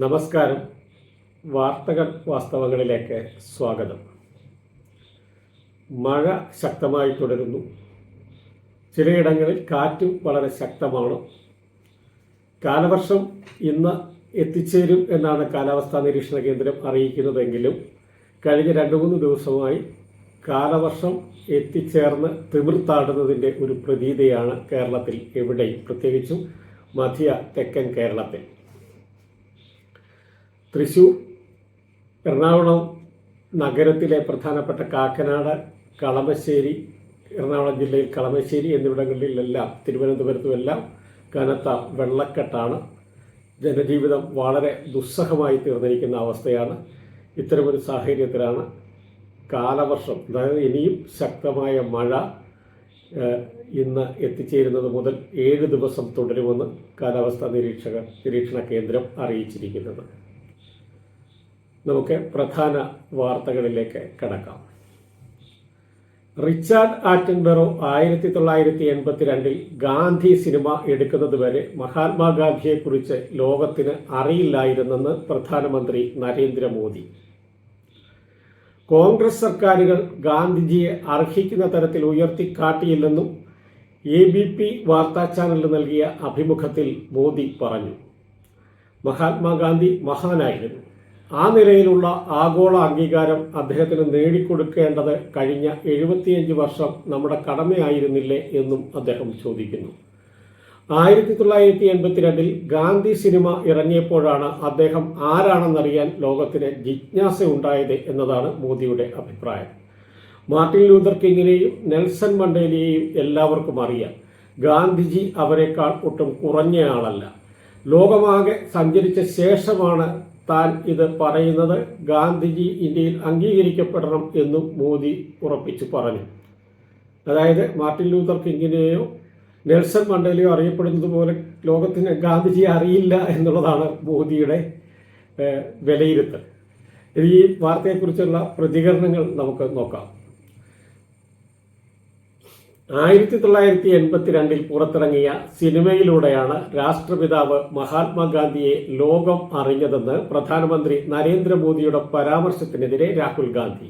നമസ്കാരം. വാർത്തകൾ വാസ്തവങ്ങളിലേക്ക് സ്വാഗതം. മഴ ശക്തമായി തുടരുന്നു. ചിലയിടങ്ങളിൽ കാറ്റും വളരെ ശക്തമാണ്. കാലവർഷം ഇന്ന് എത്തിച്ചേരും എന്നാണ് കാലാവസ്ഥാ നിരീക്ഷണ കേന്ദ്രം അറിയിക്കുന്നതെങ്കിലും കഴിഞ്ഞ രണ്ട് മൂന്ന് ദിവസമായി കാലവർഷം എത്തിച്ചേർന്ന് തിമിർത്താടുന്നതിന്റെ ഒരു പ്രതീതിയാണ് കേരളത്തിൽ എവിടെയും. പ്രത്യേകിച്ചും മധ്യ തെക്കൻ കേരളത്തിൽ. തൃശൂർ എറണാകുളം നഗരത്തിലെ പ്രധാനപ്പെട്ട കാക്കനാട് കളമശ്ശേരി എറണാകുളം ജില്ലയിൽ കളമശ്ശേരി എന്നിവിടങ്ങളിലെല്ലാം തിരുവനന്തപുരത്തുമെല്ലാം കനത്ത വെള്ളക്കെട്ടാണ്. ജനജീവിതം വളരെ ദുസ്സഹമായി തീർന്നിരിക്കുന്ന അവസ്ഥയാണ്. ഇത്തരമൊരു സാഹചര്യത്തിലാണ് കാലവർഷം അതായത് ഇനിയും ശക്തമായ മഴ ഇന്ന് എത്തിച്ചേരുന്നത് മുതൽ ഏഴ് ദിവസം തുടരുമെന്ന് കാലാവസ്ഥാ നിരീക്ഷകർ നിരീക്ഷണ കേന്ദ്രം അറിയിച്ചിരിക്കുന്നത്. നമുക്ക് പ്രധാന വാർത്തകളിലേക്ക് കടക്കാം. റിച്ചാർഡ് ആറ്റൻബറോ ആയിരത്തി തൊള്ളായിരത്തി എൺപത്തിരണ്ടിൽ ഗാന്ധി സിനിമ എടുക്കുന്നത് വരെ മഹാത്മാഗാന്ധിയെക്കുറിച്ച് ലോകത്തിന് അറിയില്ലായിരുന്നെന്ന് പ്രധാനമന്ത്രി നരേന്ദ്രമോദി. കോൺഗ്രസ് സർക്കാരുകൾ ഗാന്ധിജിയെ അർഹിക്കുന്ന തരത്തിൽ ഉയർത്തിക്കാട്ടിയില്ലെന്നും എ ബി പി വാർത്താ ചാനലിന് നൽകിയ അഭിമുഖത്തിൽ മോദി പറഞ്ഞു. മഹാത്മാഗാന്ധി മഹാനായിരുന്നു. ആ നിലയിലുള്ള ആഗോള അംഗീകാരം അദ്ദേഹത്തിന് നേടിക്കൊടുക്കേണ്ടത് കഴിഞ്ഞ എഴുപത്തിയഞ്ച് വർഷം നമ്മുടെ കടമയായിരുന്നില്ലേ എന്നും അദ്ദേഹം ചോദിക്കുന്നു. ആയിരത്തി തൊള്ളായിരത്തി എൺപത്തിരണ്ടിൽ ഗാന്ധി സിനിമ ഇറങ്ങിയപ്പോഴാണ് അദ്ദേഹം ആരാണെന്നറിയാൻ ലോകത്തിന് ജിജ്ഞാസ ഉണ്ടായത് എന്നതാണ് മോദിയുടെ അഭിപ്രായം. മാർട്ടിൻ ലൂതർ കിങ്ങിനെയും നെൽസൺ മണ്ടേലയെയും എല്ലാവർക്കും അറിയാം. ഗാന്ധിജി അവരെക്കാൾ ഒട്ടും കുറഞ്ഞയാളല്ല. ലോകമാകെ സഞ്ചരിച്ച ശേഷമാണ് താൻ ഇത് പറയുന്നത് ഗാന്ധിജി ഇന്ത്യയിൽ അംഗീകരിക്കപ്പെടണം എന്നും മോദി ഉറപ്പിച്ചു പറഞ്ഞു. അതായത് മാർട്ടിൻ ലൂതർ കിങ്ങിനെയോ നെൽസൺ മണ്ടേലയോ അറിയപ്പെടുന്നത് പോലെ ലോകത്തിന് ഗാന്ധിജിയെ അറിയില്ല എന്നുള്ളതാണ് മോദിയുടെ വിലയിരുത്തൽ. ഈ വാർത്തയെക്കുറിച്ചുള്ള പ്രതികരണങ്ങൾ നമുക്ക് നോക്കാം. ആയിരത്തി തൊള്ളായിരത്തി എൺപത്തിരണ്ടിൽ പുറത്തിറങ്ങിയ സിനിമയിലൂടെയാണ് രാഷ്ട്രപിതാവ് മഹാത്മാഗാന്ധിയെ ലോകം അറിഞ്ഞതെന്ന് പ്രധാനമന്ത്രി നരേന്ദ്രമോദിയുടെ പരാമർശത്തിനെതിരെ രാഹുൽ ഗാന്ധി.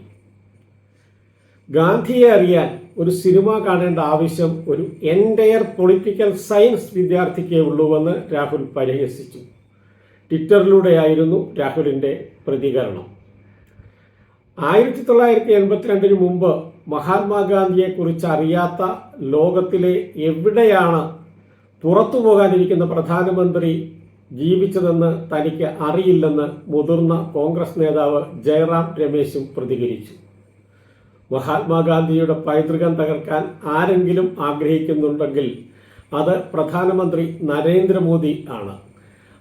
ഗാന്ധിയെ അറിയാൻ ഒരു സിനിമ കാണേണ്ട ആവശ്യം ഒരു എന്റയർ പൊളിറ്റിക്കൽ സയൻസ് വിദ്യാർത്ഥിക്കേ ഉള്ളൂവെന്ന് രാഹുൽ പരിഹസിച്ചു. ട്വിറ്ററിലൂടെയായിരുന്നു രാഹുലിന്റെ പ്രതികരണം. ആയിരത്തി തൊള്ളായിരത്തി എൺപത്തിരണ്ടിന് മുമ്പ് മഹാത്മാഗാന്ധിയെക്കുറിച്ച് അറിയാത്ത ലോകത്തിലെ എവിടെയാണ് പുറത്തു പോകാനിരിക്കുന്ന പ്രധാനമന്ത്രി ജീവിച്ചതെന്ന് തനിക്ക് അറിയില്ലെന്ന് മുതിർന്ന കോൺഗ്രസ് നേതാവ് ജയറാം രമേശും പ്രതികരിച്ചു. മഹാത്മാഗാന്ധിയുടെ പൈതൃകം തകർക്കാൻ ആരെങ്കിലും ആഗ്രഹിക്കുന്നുണ്ടെങ്കിൽ അത് പ്രധാനമന്ത്രി നരേന്ദ്രമോദി ആണ്.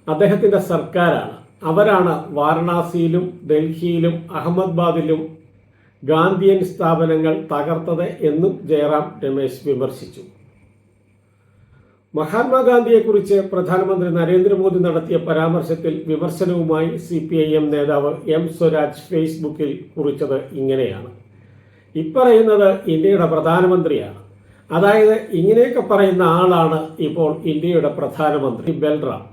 അദ്ദേഹത്തിന്റെ സർക്കാരാണ്. അവരാണ് വാരണാസിയിലും ഡൽഹിയിലും അഹമ്മദാബാദിലും ഗാന്ധിയൻ സ്ഥാപനങ്ങൾ തകർത്തത് എന്നും ജയറാം രമേശ് വിമർശിച്ചു. മഹാത്മാഗാന്ധിയെക്കുറിച്ച് പ്രധാനമന്ത്രി നരേന്ദ്രമോദി നടത്തിയ പരാമർശത്തിൽ വിമർശനവുമായി സി പി ഐ എം നേതാവ് എം സ്വരാജ് ഫേസ്ബുക്കിൽ കുറിച്ചത് ഇങ്ങനെയാണ്. ഇപ്പറയുന്നത് ഇന്ത്യയുടെ പ്രധാനമന്ത്രിയാണ്. അതായത് ഇങ്ങനെയൊക്കെ പറയുന്ന ആളാണ് ഇപ്പോൾ ഇന്ത്യയുടെ പ്രധാനമന്ത്രി ബൽറാം.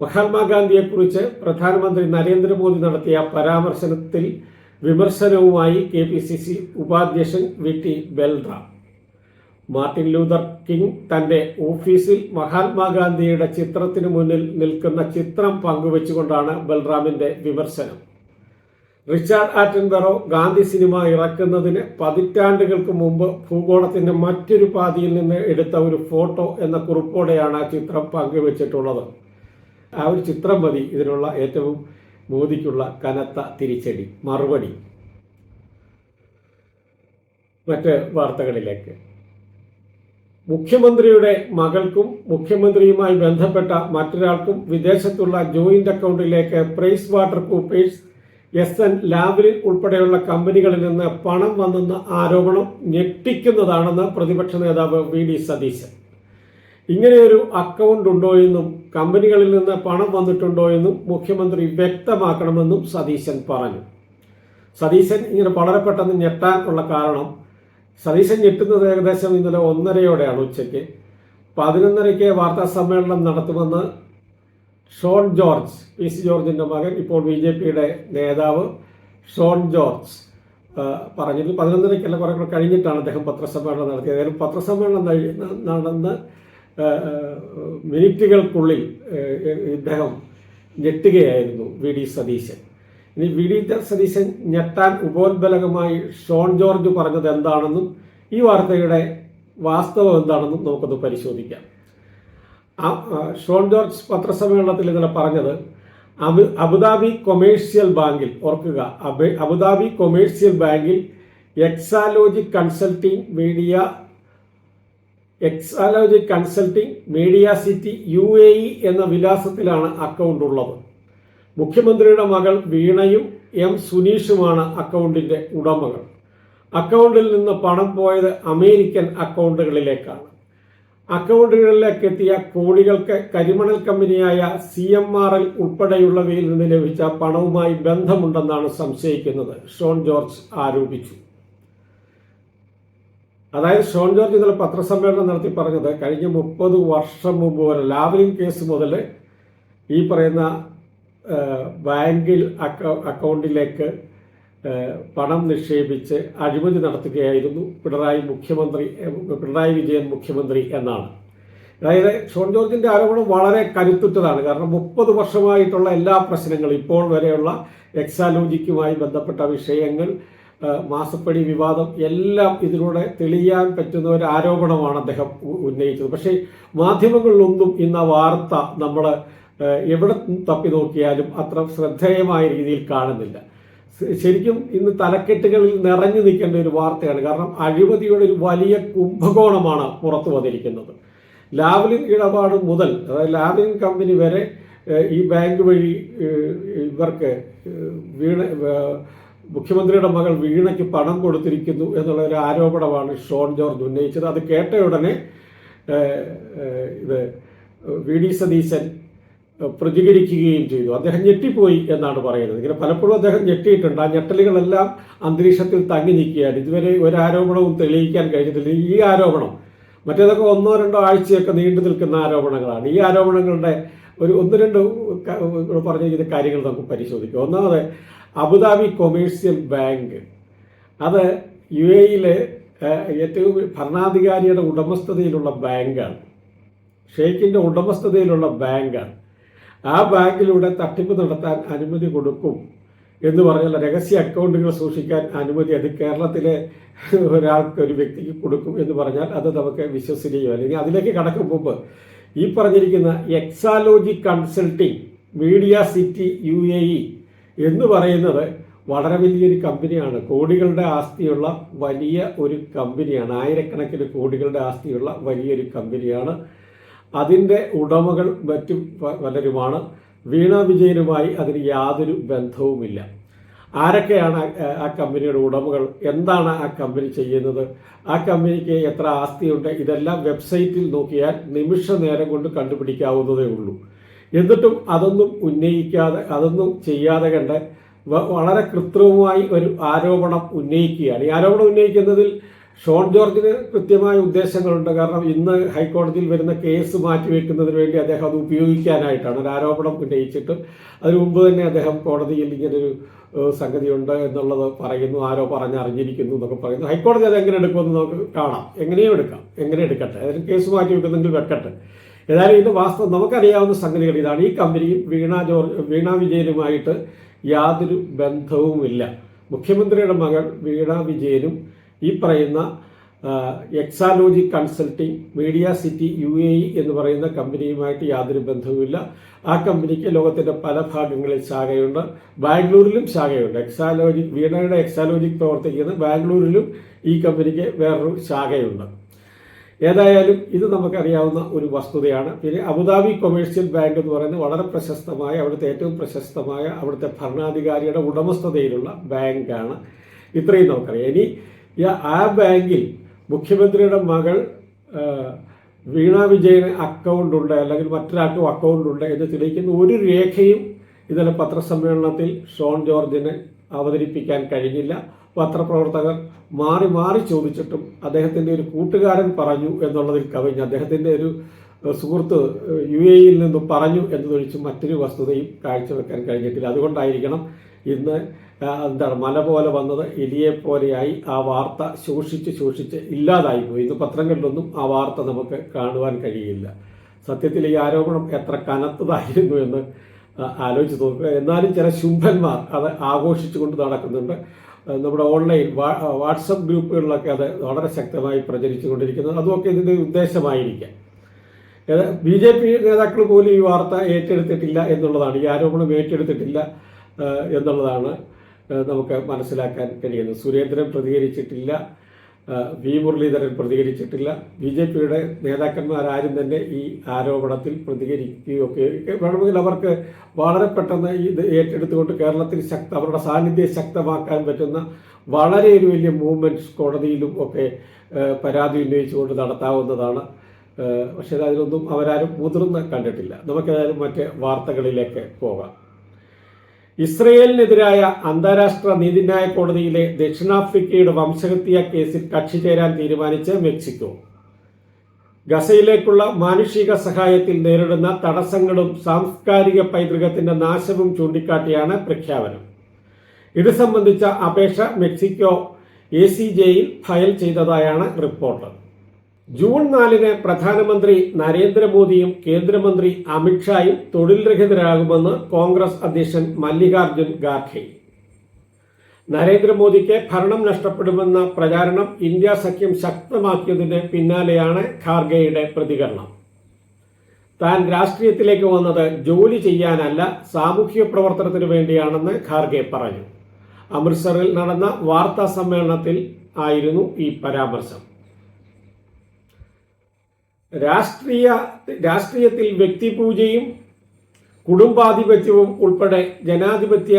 മഹാത്മാഗാന്ധിയെക്കുറിച്ച് പ്രധാനമന്ത്രി നരേന്ദ്രമോദി നടത്തിയ പരാമർശനത്തിൽ വിമർശനവുമായി കെ പി സി സി ഉപാധ്യക്ഷൻ വി ടി ബെൽറ. മാർട്ടിൻ ലൂതർ കിങ് തന്റെ ഓഫീസിൽ മഹാത്മാഗാന്ധിയുടെ ചിത്രത്തിന് മുന്നിൽ നിൽക്കുന്ന ചിത്രം പങ്കുവെച്ചുകൊണ്ടാണ് ബൽറാമിന്റെ വിമർശനം. റിച്ചാർഡ് ആറ്റൻബറോ ഗാന്ധി സിനിമ ഇറക്കുന്നതിന് പതിറ്റാണ്ടുകൾക്ക് മുമ്പ് ഭൂഗോളത്തിന്റെ മറ്റൊരു പാതിയിൽ നിന്ന് എടുത്ത ഒരു ഫോട്ടോ എന്ന കുറിപ്പോടെയാണ് ആ ചിത്രം പങ്കുവച്ചിട്ടുള്ളത്. ആ ഒരു ചിത്രം മതി. ഇതിനുള്ള ഏറ്റവും മോദിക്കുള്ള കനത്ത തിരിച്ചടി മറുപടി. മറ്റ് വാർത്തകളിലേക്ക്. മുഖ്യമന്ത്രിയുടെ മകൾക്കും മുഖ്യമന്ത്രിയുമായി ബന്ധപ്പെട്ട മറ്റൊരാൾക്കും വിദേശത്തുള്ള ജോയിന്റ് അക്കൗണ്ടിലേക്ക് Price Water Coopers S N Lavalin ഉൾപ്പെടെയുള്ള കമ്പനികളിൽ നിന്ന് പണം വന്നെന്ന ആരോപണം ഞെട്ടിക്കുന്നതാണെന്ന് പ്രതിപക്ഷ നേതാവ് വി ഡി സതീശൻ. ഇങ്ങനെയൊരു അക്കൗണ്ട് ഉണ്ടോ എന്നും കമ്പനികളിൽ നിന്ന് പണം വന്നിട്ടുണ്ടോ എന്നും മുഖ്യമന്ത്രി വ്യക്തമാക്കണമെന്നും സതീശൻ പറഞ്ഞു. സതീശൻ ഇങ്ങനെ വളരെ പെട്ടെന്ന് ഞെട്ടാൻ ഉള്ള കാരണം സതീശൻ ഞെട്ടുന്നത് ഏകദേശം ഇന്നലെ ഒന്നരയോടെയാണ് ഉച്ചയ്ക്ക്. പതിനൊന്നരയ്ക്ക് വാർത്താ സമ്മേളനം നടത്തുമെന്ന് ഷോൺ ജോർജ് പി സി ജോർജിന്റെ മകൻ ഇപ്പോൾ ബി ജെ പിയുടെ നേതാവ് ഷോൺ ജോർജ് പറഞ്ഞിരുന്നു. പതിനൊന്നരയ്ക്കല്ല കുറെ കഴിഞ്ഞിട്ടാണ് അദ്ദേഹം പത്രസമ്മേളനം നടത്തിയത്. ഏതായാലും പത്രസമ്മേളനം നടന്ന് മിനിറ്റുകൾക്കുള്ളിൽ ഇദ്ദേഹം ഞെട്ടുകയായിരുന്നു വി ഡി സതീശൻ. ഇനി വി ഡി സതീശൻ ഞെട്ടാൻ ഉപോത്ബലകമായി ഷോൺ ജോർജ് പറഞ്ഞത് എന്താണെന്നും ഈ വാർത്തയുടെ വാസ്തവം എന്താണെന്നും നമുക്കൊന്ന് പരിശോധിക്കാം. ഷോൺ ജോർജ് പത്രസമ്മേളനത്തിൽ ഇന്നലെ പറഞ്ഞത് അബു അബുദാബി കൊമേഴ്സ്യൽ ബാങ്കിൽ ഓർക്കുക അബ് അബുദാബി കൊമേഴ്സ്യൽ ബാങ്കിൽ Exalogic consulting media Exalogic consulting media city U A E എന്ന വിലാസത്തിലാണ് അക്കൗണ്ട് ഉള്ളത്. മുഖ്യമന്ത്രിയുടെ മകൾ വീണയും എം സുനീഷുമാണ് അക്കൗണ്ടിന്റെ ഉടമകൾ. അക്കൗണ്ടിൽ നിന്ന് പണം പോയത് അമേരിക്കൻ അക്കൗണ്ടുകളിലേക്കാണ് അക്കൗണ്ടുകളിലേക്ക് എത്തിയ കോടികൾക്ക് കരിമണൽ കമ്പനിയായ സി എം ആർ എൽ ഉൾപ്പെടെയുള്ളവയിൽ നിന്ന് ലഭിച്ച പണവുമായി ബന്ധമുണ്ടെന്നാണ് സംശയിക്കുന്നത്. ഷോൺ ജോർജ് ആരോപിച്ചു. അതായത് ഷോൺ ജോർജ് ഇന്നലെ പത്രസമ്മേളനം നടത്തി പറഞ്ഞത് കഴിഞ്ഞ മുപ്പത് വർഷം മുമ്പ് വരെ ലാവലിംഗ് കേസ് മുതൽ ഈ പറയുന്ന ബാങ്കിൽ അക്കൗണ്ടിലേക്ക് പണം നിക്ഷേപിച്ച് അഴിമതി നടത്തുകയായിരുന്നു പിണറായി മുഖ്യമന്ത്രി പിണറായി വിജയൻ മുഖ്യമന്ത്രി എന്നാണ്. അതായത് ഷോൺ ജോർജിന്റെ ആരോപണം വളരെ കരുത്തുറ്റതാണ്. കാരണം മുപ്പത് വർഷമായിട്ടുള്ള എല്ലാ പ്രശ്നങ്ങളും ഇപ്പോൾ വരെയുള്ള എക്സാലോജിക്കുമായി ബന്ധപ്പെട്ട വിഷയങ്ങൾ മാസപ്പടി വിവാദം എല്ലാം ഇതിലൂടെ തെളിയാൻ പറ്റുന്ന ഒരു ആരോപണമാണ് അദ്ദേഹം ഉന്നയിച്ചത്. പക്ഷേ മാധ്യമങ്ങളിലൊന്നും ഇന്ന് വാർത്ത നമ്മൾ എവിടെ തപ്പി നോക്കിയാലും അത്ര ശ്രദ്ധേയമായ രീതിയിൽ കാണുന്നില്ല. ശരിക്കും ഇന്ന് തലക്കെട്ടുകളിൽ നിറഞ്ഞു നിൽക്കേണ്ട ഒരു വാർത്തയാണ്. കാരണം അഴിമതിയുടെ ഒരു വലിയ കുംഭകോണമാണ് പുറത്തു വന്നിരിക്കുന്നത്. ലാവലിൻ ഇടപാട് മുതൽ അതായത് ലാവലിൻ കമ്പനി വരെ ഈ ബാങ്ക് വഴി ഇവർക്ക് വീണ മുഖ്യമന്ത്രിയുടെ മകൾ വീണയ്ക്ക് പണം കൊടുത്തിരിക്കുന്നു എന്നുള്ള ഒരു ആരോപണമാണ് ഷോൺ ജോർജ് ഉന്നയിച്ചത്. അത് കേട്ട ഉടനെ ഇത് വി ഡി സതീശൻ പ്രതികരിക്കുകയും ചെയ്തു. അദ്ദേഹം ഞെട്ടിപ്പോയി എന്നാണ് പറയുന്നത്. ഇങ്ങനെ പലപ്പോഴും അദ്ദേഹം ഞെട്ടിയിട്ടുണ്ട്. ആ ഞെട്ടലുകളെല്ലാം അന്തരീക്ഷത്തിൽ തങ്ങി നിൽക്കുകയാണ്. ഇതുവരെ ഒരു ആരോപണവും തെളിയിക്കാൻ കഴിഞ്ഞിട്ടില്ല. ഈ ആരോപണം മറ്റേതൊക്കെ ഒന്നോ രണ്ടോ ആഴ്ചയൊക്കെ നീണ്ടു നിൽക്കുന്ന ആരോപണങ്ങളാണ്. ഈ ആരോപണങ്ങളുടെ ഒരു ഒന്ന് രണ്ട് പറഞ്ഞ കാര്യങ്ങൾ നമുക്ക് പരിശോധിക്കാം. ഒന്നാമത് അബുദാബി കൊമേഴ്സ്യൽ ബാങ്ക്. അത് യു എയിലെ ഏറ്റവും ഭരണാധികാരിയുടെ ഉടമസ്ഥതയിലുള്ള ബാങ്കാണ്. ഷെയ്ഖിന്റെ ഉടമസ്ഥതയിലുള്ള ബാങ്കാണ്. ആ ബാങ്കിലൂടെ തട്ടിപ്പ് നടത്താൻ അനുമതി കൊടുക്കും എന്ന് പറഞ്ഞാൽ രഹസ്യ അക്കൗണ്ടുകൾ സൂക്ഷിക്കാൻ അനുമതി അത് കേരളത്തിലെ ഒരാൾക്ക് ഒരു വ്യക്തിക്ക് കൊടുക്കും എന്ന് പറഞ്ഞാൽ അത് നമുക്ക് വിശ്വസനീയം അല്ലെങ്കിൽ അതിലേക്ക് കടക്കും മുമ്പ് ഈ പറഞ്ഞിരിക്കുന്ന Exalogic consulting media city U A E എന്ന് പറയുന്നത് വളരെ വലിയൊരു കമ്പനിയാണ്. കോടികളുടെ ആസ്തിയുള്ള വലിയ ഒരു കമ്പനിയാണ്. ആയിരക്കണക്കിന് കോടികളുടെ ആസ്തിയുള്ള വലിയൊരു കമ്പനിയാണ്. അതിന്റെ ഉടമകൾ മറ്റും പലരുമാണ്. വീണ വിജയനുമായി അതിന് യാതൊരു ബന്ധവുമില്ല. ആരൊക്കെയാണ് ആ കമ്പനിയുടെ ഉടമകൾ? എന്താണ് ആ കമ്പനി ചെയ്യുന്നത്? ആ കമ്പനിക്ക് എത്ര ആസ്തിയുണ്ട്? ഇതെല്ലാം വെബ്സൈറ്റിൽ നോക്കിയാൽ നിമിഷ നേരം കൊണ്ട് കണ്ടുപിടിക്കാവുന്നതേ ഉള്ളൂ. എന്നിട്ടും അതൊന്നും ഉന്നയിക്കാതെ അതൊന്നും ചെയ്യാതെ കണ്ട് വളരെ കൃത്രിമമായി ഒരു ആരോപണം ഉന്നയിക്കുകയാണ്. ഈ ആരോപണം ഉന്നയിക്കുന്നതിൽ ഷോൺ ജോർജിന് കൃത്യമായ ഉദ്ദേശങ്ങളുണ്ട്. കാരണം ഇന്ന് ഹൈക്കോടതിയിൽ വരുന്ന കേസ് മാറ്റിവെക്കുന്നതിന് വേണ്ടി അദ്ദേഹം അത് ഉപയോഗിക്കാനായിട്ടാണ് ഒരു ആരോപണം ഉന്നയിച്ചിട്ട്. അതിനു മുമ്പ് തന്നെ അദ്ദേഹം കോടതിയിൽ ഇങ്ങനൊരു സംഗതിയുണ്ട് എന്നുള്ളത് പറയുന്നു ആരോ പറഞ്ഞറിഞ്ഞിരിക്കുന്നു എന്നൊക്കെ പറയുന്നു. ഹൈക്കോടതി അത് എങ്ങനെ എടുക്കുമെന്ന് നമുക്ക് കാണാം. എങ്ങനെയും എടുക്കാം. എങ്ങനെ എടുക്കട്ടെ? അതിന് കേസ് മാറ്റി വെക്കുന്നെങ്കിൽ വെക്കട്ടെ. ഏതായാലും ഇതിന്റെ വാസ്തവം നമുക്കറിയാവുന്ന സംഗതികൾ ഇതാണ്. ഈ കമ്പനിയും വീണ ജോർജ് വീണ വിജയനുമായിട്ട് യാതൊരു ബന്ധവുമില്ല. മുഖ്യമന്ത്രിയുടെ മകൾ വീണ വിജയനും ഈ പറയുന്ന Exalogic consulting media city U A E എന്ന് പറയുന്ന കമ്പനിയുമായിട്ട് യാതൊരു ബന്ധവുമില്ല. ആ കമ്പനിക്ക് ലോകത്തിന്റെ പല ഭാഗങ്ങളിൽ ശാഖയുണ്ട്. ബാംഗ്ലൂരിലും ശാഖയുണ്ട്. എക്സാലോജി വീണയുടെ എക്സാലോജി പ്രവർത്തിക്കുന്ന ബാംഗ്ലൂരിലും ഈ കമ്പനിക്ക് വേറൊരു ശാഖയുണ്ട്. ഏതായാലും ഇത് നമുക്കറിയാവുന്ന ഒരു വസ്തുതയാണ്. പിന്നെ അബുദാബി കൊമേഴ്സ്യൽ ബാങ്ക് എന്ന് പറയുന്നത് വളരെ പ്രശസ്തമായ അവിടുത്തെ ഏറ്റവും പ്രശസ്തമായ അവിടുത്തെ ഭരണാധികാരിയുടെ ഉടമസ്ഥതയിലുള്ള ബാങ്കാണ്. ഇത്രയും നമുക്കറിയാം. ഇനി ആ ബാങ്കിൽ മുഖ്യമന്ത്രിയുടെ മകൾ വീണ വിജയന് അക്കൗണ്ട് ഉണ്ട് അല്ലെങ്കിൽ മറ്റൊരാൾക്കും അക്കൗണ്ട് ഉണ്ട് എന്ന് തെളിയിക്കുന്ന ഒരു രേഖയും ഇന്നലെ പത്രസമ്മേളനത്തിൽ ഷോൺ ജോർജിന് അവതരിപ്പിക്കാൻ കഴിഞ്ഞില്ല. പത്രപ്രവർത്തകർ മാറി മാറി ചോദിച്ചിട്ടും അദ്ദേഹത്തിന്റെ ഒരു കൂട്ടുകാരൻ പറഞ്ഞു എന്നുള്ളതിൽ കവിഞ്ഞ് അദ്ദേഹത്തിന്റെ ഒരു സുഹൃത്ത് യു എയിൽ നിന്നും പറഞ്ഞു എന്നതൊഴിച്ച് മറ്റൊരു വസ്തുതയും കാഴ്ചവെക്കാൻ കഴിഞ്ഞിട്ടില്ല. അതുകൊണ്ടായിരിക്കണം ഇന്ന് എന്താണ് മല പോലെ വന്നത്. എലിയെ പോലെയായി ആ വാർത്ത ശോഷിച്ച് ശോഷിച്ച് ഇല്ലാതായി പോയി. ഇന്ന് പത്രങ്ങളിലൊന്നും ആ വാർത്ത നമുക്ക് കാണുവാൻ കഴിയില്ല. സത്യത്തിൽ ഈ ആരോപണം എത്ര കനത്തതായിരുന്നു എന്ന് ആലോചിച്ച് നോക്കുക. എന്നാലും ചില ശുംഭന്മാർ അത് ആഘോഷിച്ചുകൊണ്ട് നടക്കുന്നുണ്ട്. നമ്മുടെ ഓൺലൈൻ വാട്സപ്പ് ഗ്രൂപ്പുകളിലൊക്കെ അത് വളരെ ശക്തമായി പ്രചരിച്ചുകൊണ്ടിരിക്കുന്നത് അതുമൊക്കെ ഇതിന്റെ ഉദ്ദേശമായിരിക്കാം. ബി ജെ പി നേതാക്കൾ പോലും ഈ വാർത്ത ഏറ്റെടുത്തിട്ടില്ല എന്നുള്ളതാണ്. ഈ ആരോപണം ഏറ്റെടുത്തിട്ടില്ല എന്നുള്ളതാണ് നമുക്ക് മനസ്സിലാക്കാൻ കഴിയുന്നത്. സുരേന്ദ്രൻ പ്രതികരിച്ചിട്ടില്ല. വി മുരളീധരൻ പ്രതികരിച്ചിട്ടില്ല. ബി ജെ പിയുടെ നേതാക്കന്മാരാരും തന്നെ ഈ ആരോപണത്തിൽ പ്രതികരിക്കുകയൊക്കെ വേണമെങ്കിൽ അവർക്ക് വളരെ പെട്ടെന്ന് ഇത് ഏറ്റെടുത്തുകൊണ്ട് കേരളത്തിൽ ശക്ത അവരുടെ സാന്നിധ്യം ശക്തമാക്കാൻ പറ്റുന്ന വളരെ ഒരു വലിയ മൂവ്മെന്റ്സ് കോടതിയിലും ഒക്കെ പരാതി ഉന്നയിച്ചുകൊണ്ട് നടത്താവുന്നതാണ്. പക്ഷേ അതിലൊന്നും അവരാരും മുതിർന്ന് കണ്ടിട്ടില്ല. നമുക്കേതായാലും മറ്റ് വാർത്തകളിലേക്ക് പോകാം. ഇസ്രയേലിനെതിരായ അന്താരാഷ്ട്ര നീതിന്യായ കോടതിയിലെ ദക്ഷിണാഫ്രിക്കയുടെ വംശഹത്യ കേസിൽ കക്ഷി ചേരാൻ തീരുമാനിച്ച് മെക്സിക്കോ. ഗസയിലേക്കുള്ള മാനുഷിക സഹായത്തിൽ നേരിടുന്ന തടസ്സങ്ങളും സാംസ്കാരിക പൈതൃകത്തിന്റെ നാശവും ചൂണ്ടിക്കാട്ടിയാണ് പ്രഖ്യാപനം. ഇത് സംബന്ധിച്ച അപേക്ഷ മെക്സിക്കോ എ സി ജെയിൽ ഫയൽ ചെയ്തതായാണ് റിപ്പോർട്ട്. ജൂൺ നാലിന് പ്രധാനമന്ത്രി നരേന്ദ്രമോദിയും കേന്ദ്രമന്ത്രി അമിത്ഷായും തൊഴിൽ രഹിതരാകുമെന്ന് കോൺഗ്രസ് അധ്യക്ഷൻ മല്ലികാർജുൻ ഖാർഖെ നരേന്ദ്രമോദിക്ക് ഭരണം നഷ്ടപ്പെടുമെന്ന പ്രചാരണം ഇന്ത്യ സഖ്യം ശക്തമാക്കിയതിന് പിന്നാലെയാണ് ഖാർഗെയുടെ പ്രതികരണം. താൻ രാഷ്ട്രീയത്തിലേക്ക് വന്നത് ജോലി ചെയ്യാനല്ല സാമൂഹ്യ പ്രവർത്തനത്തിന് വേണ്ടിയാണെന്ന് ഖാർഗെ പറഞ്ഞു. അമൃത്സറിൽ നടന്ന വാർത്താ സമ്മേളനത്തിൽ ആയിരുന്നു ഈ പരാമർശം. രാഷ്ട്രീയ രാഷ്ട്രീയത്തിൽ വ്യക്തിപൂജയും കുടുംബാധിപത്യവും ഉൾപ്പെടെ ജനാധിപത്യ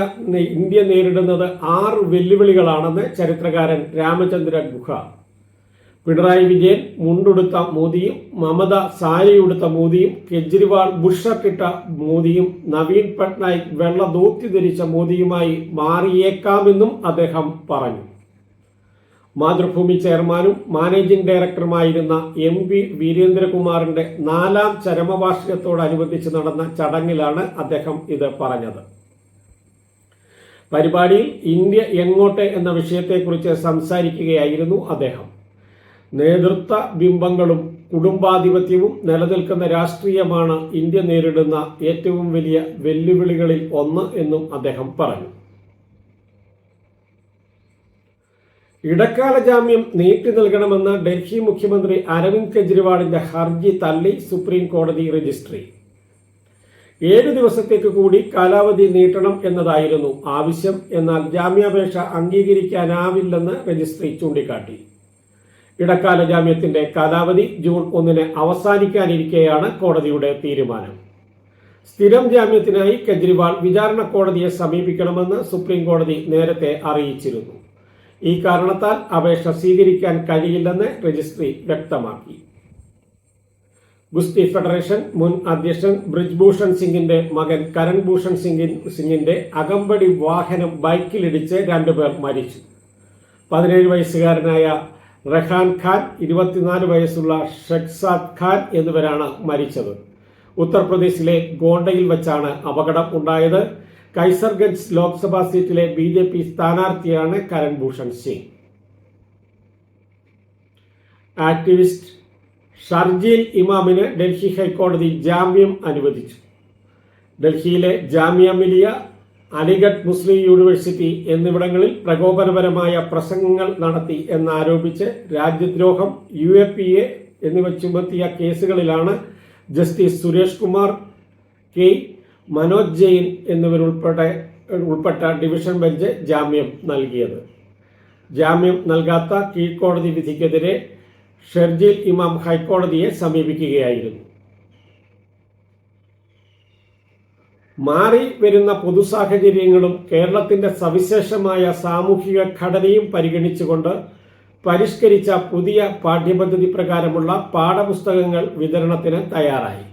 ഇന്ത്യ നേരിടുന്നത് ആറ് വെല്ലുവിളികളാണെന്ന് ചരിത്രകാരൻ രാമചന്ദ്ര ഗുഹ. പിണറായി വിജയൻ മുണ്ടുടുത്ത മോദിയും മമത സാരിയുടുത്ത മോദിയും കെജ്രിവാൾ ബുഷക്കിട്ട മോദിയും നവീൻ പട്നായിക് വെള്ള ധോത്തി ധരിച്ച മോദിയുമായി മാറിയേക്കാമെന്നും അദ്ദേഹം പറഞ്ഞു. മാതൃഭൂമി ചെയർമാനും മാനേജിംഗ് ഡയറക്ടറുമായിരുന്ന എം വി വീരേന്ദ്രകുമാറിന്റെ നാലാം ചരമവാർഷികത്തോടനുബന്ധിച്ച് നടന്ന ചടങ്ങിലാണ് അദ്ദേഹം ഇത് പറഞ്ഞത്. പരിപാടിയിൽ ഇന്ത്യ എങ്ങോട്ട് എന്ന വിഷയത്തെക്കുറിച്ച് സംസാരിക്കുകയായിരുന്നു അദ്ദേഹം. നേതൃത്വ ബിംബങ്ങളും കുടുംബാധിപത്യവും നിലനിൽക്കുന്ന രാഷ്ട്രീയമാണ് ഇന്ത്യ നേരിടുന്ന ഏറ്റവും വലിയ വെല്ലുവിളികളിൽ ഒന്ന് എന്നും അദ്ദേഹം പറഞ്ഞു. ഇടക്കാല ജാമ്യം നീട്ടി നൽകണമെന്ന് ഡൽഹി മുഖ്യമന്ത്രി അരവിന്ദ് കെജ്രിവാളിന്റെ ഹർജി തള്ളി സുപ്രീം കോടതി രജിസ്ട്രി. ഏഴു ദിവസത്തേക്ക് കൂടി കാലാവധി നീട്ടണം എന്നതായിരുന്നു ആവശ്യം. എന്നാൽ ജാമ്യാപേക്ഷ അംഗീകരിക്കാനാവില്ലെന്ന് രജിസ്ട്രി ചൂണ്ടിക്കാട്ടി. ഇടക്കാല ജാമ്യത്തിന്റെ കാലാവധി ജൂൺ ഒന്നിന് അവസാനിക്കാനിരിക്കെയാണ് കോടതിയുടെ തീരുമാനം. സ്ഥിരം ജാമ്യത്തിനായി കെജ്രിവാൾ വിചാരണ കോടതിയെ സമീപിക്കണമെന്ന് സുപ്രീം കോടതി നേരത്തെ അറിയിച്ചിരുന്നു. ഈ കാരണത്താൽ അപേക്ഷ സ്വീകരിക്കാൻ കഴിയില്ലെന്ന് രജിസ്ട്രി വ്യക്തമാക്കി. ഗുസ്തി ഫെഡറേഷൻ മുൻ അധ്യക്ഷൻ ബ്രിജ്ഭൂഷൺ സിംഗിന്റെ മകൻ കരൺ ഭൂഷൺ സിംഗിൻ സിംഗിന്റെ അകമ്പടി വാഹനം ബൈക്കിലിടിച്ച് രണ്ടുപേർ മരിച്ചു. പതിനേഴ് വയസ്സുകാരനായ റഹാൻ ഖാൻ ഇരുപത്തിനാല് വയസ്സുള്ള ഷെഖ്സാദ് ഖാൻ എന്നിവരാണ് മരിച്ചത്. ഉത്തർപ്രദേശിലെ ഗോണ്ടയിൽ വെച്ചാണ് അപകടം ഉണ്ടായത്. കൈസർഗഞ്ച് ലോക്സഭാ സീറ്റിലെ ബി ജെ പി സ്ഥാനാർത്ഥിയാണ് കരൺ ഭൂഷൺ സിംഗ്. ആക്ടിവിസ്റ്റ് ഷർജീൽ ഇമാമിന് ഡൽഹി ഹൈക്കോടതി ജാമ്യം അനുവദിച്ചു. ഡൽഹിയിലെ ജാമ്യ മിലിയ അലിഗഡ് മുസ്ലിം യൂണിവേഴ്സിറ്റി എന്നിവിടങ്ങളിൽ പ്രകോപനപരമായ പ്രസംഗങ്ങൾ നടത്തി എന്നാരോപിച്ച് രാജ്യദ്രോഹം യു എ പി എ എന്നിവ ചുമത്തിയ കേസുകളിലാണ് ജസ്റ്റിസ് സുരേഷ് കുമാർ കെ മനോജ് ജെയിൻ എന്നിവരുൾപ്പെടെ ഉൾപ്പെട്ട ഡിവിഷൻ ബെഞ്ച് ജാമ്യം നൽകിയത്. ജാമ്യം നൽകാത്ത കീഴ്ക്കോടതി വിധിക്കെതിരെ ഷെർജിൽ ഇമാം ഹൈക്കോടതിയെ സമീപിക്കുകയായിരുന്നു. മാറി വരുന്ന പൊതുസാഹചര്യങ്ങളും കേരളത്തിന്റെ സവിശേഷമായ സാമൂഹിക ഘടനയും പരിഗണിച്ചുകൊണ്ട് പരിഷ്കരിച്ച പുതിയ പാഠ്യപദ്ധതി പ്രകാരമുള്ള പാഠപുസ്തകങ്ങൾ വിതരണത്തിന് തയ്യാറായി.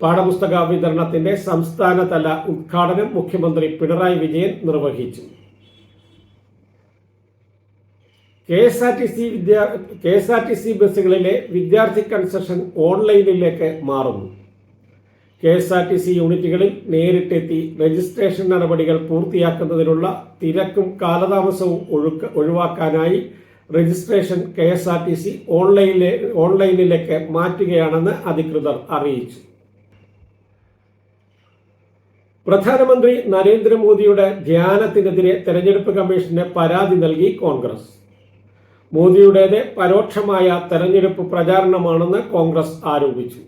പാഠപുസ്തക വിതരണത്തിന്റെ സംസ്ഥാനതല ഉദ്ഘാടനം മുഖ്യമന്ത്രി പിണറായി വിജയൻ നിർവഹിച്ചു. K S R T C Vidya K S R T C ബസ്സുകളിലെ വിദ്യാർത്ഥി കൺസെഷൻ ഓൺലൈനിലേക്ക് മാറുന്നു. K S R T C യൂണിറ്റുകളിൽ നേരിട്ടെത്തി രജിസ്ട്രേഷൻ നടപടികൾ പൂർത്തിയാക്കുന്നതിനുള്ള തിരക്കും കാലതാമസവും ഒഴുക്ക ഒഴിവാക്കാനായി registration K S R T C ഓൺലൈനിലെ ഓൺലൈനിലേക്ക് മാറ്റുകയാണെന്ന് അധികൃതർ അറിയിച്ചു. പ്രധാനമന്ത്രി നരേന്ദ്രമോദിയുടെ ധ്യാനത്തിനെതിരെ തെരഞ്ഞെടുപ്പ് കമ്മീഷന് പരാതി നൽകി കോൺഗ്രസ്. മോദിയുടേത് പരോക്ഷമായ തെരഞ്ഞെടുപ്പ് പ്രചാരണമാണെന്ന് കോൺഗ്രസ് ആരോപിച്ചു.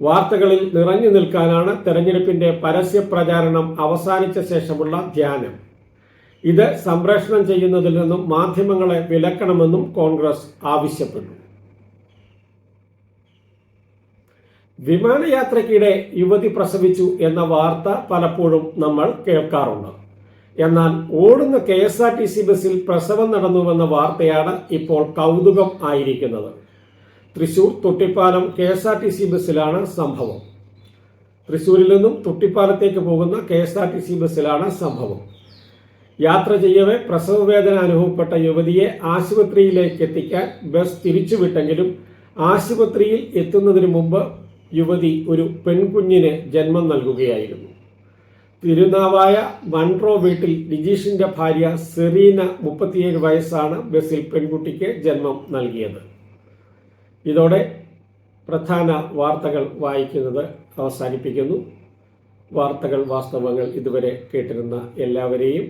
വാർത്തകളിൽ നിറഞ്ഞു നിൽക്കാനാണ് തെരഞ്ഞെടുപ്പിന്റെ പരസ്യ പ്രചാരണം അവസാനിച്ച ശേഷമുള്ള ധ്യാനം. ഇത് സംപ്രേഷണം ചെയ്യുന്നതിൽ നിന്നും മാധ്യമങ്ങളെ വിലക്കണമെന്നും കോൺഗ്രസ് ആവശ്യപ്പെട്ടു. വിമാനയാത്രയ്ക്കിടെ യുവതി പ്രസവിച്ചു എന്ന വാർത്ത പലപ്പോഴും നമ്മൾ കേൾക്കാറുണ്ട്. എന്നാൽ ഓടുന്ന K S R T C ബസ്സിൽ പ്രസവം നടന്നുവെന്ന വാർത്തയാണ് ഇപ്പോൾ കൗതുകം ആയിരിക്കുന്നത്. Thrissur Thottippalam K S R T C ബസ്സിലാണ് സംഭവം. തൃശൂരിൽ നിന്നും തൊട്ടിപ്പാലത്തേക്ക് പോകുന്ന K S R T C ബസ്സിലാണ് സംഭവം. യാത്ര ചെയ്യവേ പ്രസവവേദന അനുഭവപ്പെട്ട യുവതിയെ ആശുപത്രിയിലേക്ക് എത്തിക്കാൻ ബസ് തിരിച്ചുവിട്ടെങ്കിലും ആശുപത്രിയിൽ എത്തുന്നതിന് മുമ്പ് യുവതി ഒരു പെൺകുഞ്ഞിന് ജന്മം നൽകുകയായിരുന്നു. തിരുനാവായ വൺട്രോ വീട്ടിൽ ലിജീഷിന്റെ ഭാര്യ സെറീന മുപ്പത്തിയേഴ് വയസ്സാണ് ബസ്സിൽ പെൺകുട്ടിക്ക് ജന്മം നൽകിയത്. ഇതോടെ പ്രധാന വാർത്തകൾ വായിക്കുന്നത് അവസാനിപ്പിക്കുന്നു. വാർത്തകൾ വാസ്തവങ്ങൾ ഇതുവരെ കേട്ടിരുന്ന എല്ലാവരെയും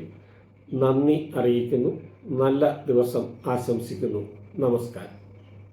നന്ദി അറിയിക്കുന്നു. നല്ല ദിവസം ആശംസിക്കുന്നു. നമസ്കാരം.